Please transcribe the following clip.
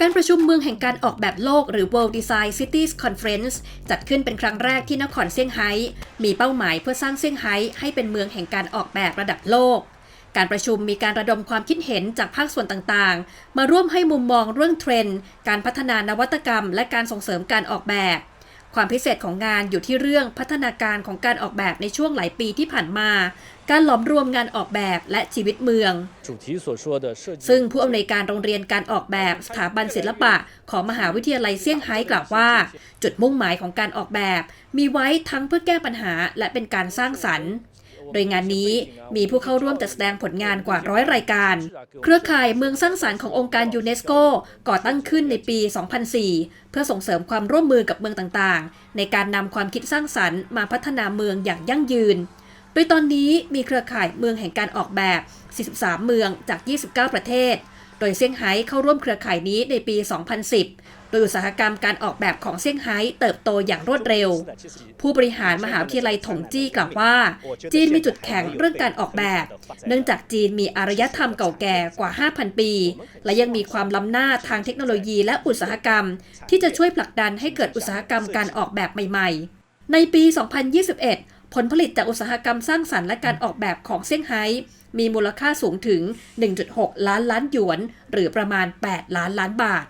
การประชุมเมืองแห่งการออกแบบโลกหรือ World Design Cities Conference จัดขึ้นเป็นครั้งแรกที่นครเซี่ยงไฮ้ มีเป้าหมายเพื่อสร้างเซี่ยงไฮ้ให้เป็นเมืองแห่งการออกแบบระดับโลก การประชุมมีการระดมความคิดเห็นจากภาคส่วนต่างๆ มาร่วมให้มุมมองเรื่องเทรนด์ การพัฒนานวัตกรรม และการส่งเสริมการออกแบบ ความพิเศษของงานอยู่ที่เรื่องพัฒนาการของการออกแบบในช่วงหลายปีที่ผ่านมา การหลอมรวมงานออกแบบและชีวิตเมือง ซึ่งผู้อำนวยการโรงเรียนการออกแบบสถาบันศิลปะ ของมหาวิทยาลัยเซี่ยงไฮ้กล่าวว่า จุดมุ่งหมายของการออกแบบ มีไว้ทั้งเพื่อแก้ปัญหาและเป็นการสร้างสรรค์ โดยงานนี้มีผู้เข้าร่วมจัดแสดงผลงานกว่าร้อยรายการ เครือข่ายเมืองสร้างสรรค์ขององค์การยูเนสโกก่อตั้งขึ้นในปี 2004 เพื่อส่งเสริมความร่วมมือกับเมืองต่างๆ ในการนำความคิดสร้างสรรค์มาพัฒนาเมืองอย่างยั่งยืน โดยตอนนี้มีเครือข่ายเมืองแห่งการออกแบบ 43 เมืองจาก 29 ประเทศ ดยเซี่ยงไฮ้เข้าร่วมเครือข่ายนี้ในปี 2010 โดยอุตสาหกรรมการออกแบบของเซี่ยงไฮ้เติบโตอย่างรวดเร็ว ผู้บริหารมหาวิทยาลัยถงจี้กล่าวว่า จีนมีจุดแข็งเรื่องการออกแบบ เนื่องจากจีนมีอารยธรรมเก่าแก่กว่า 5,000 ปี และยังมีความล้ำหน้าทางเทคโนโลยีและอุตสาหกรรม ที่จะช่วยผลักดันให้เกิดอุตสาหกรรมการออกแบบใหม่ ๆ ในปี 2021 ผลผลิตจากอุตสาหกรรมสร้างสรรค์และการออกแบบของเซี่ยงไฮ้มีมูลค่าสูงถึง 1.6 ล้านล้านหยวน หรือประมาณ 8 ล้านล้านบาท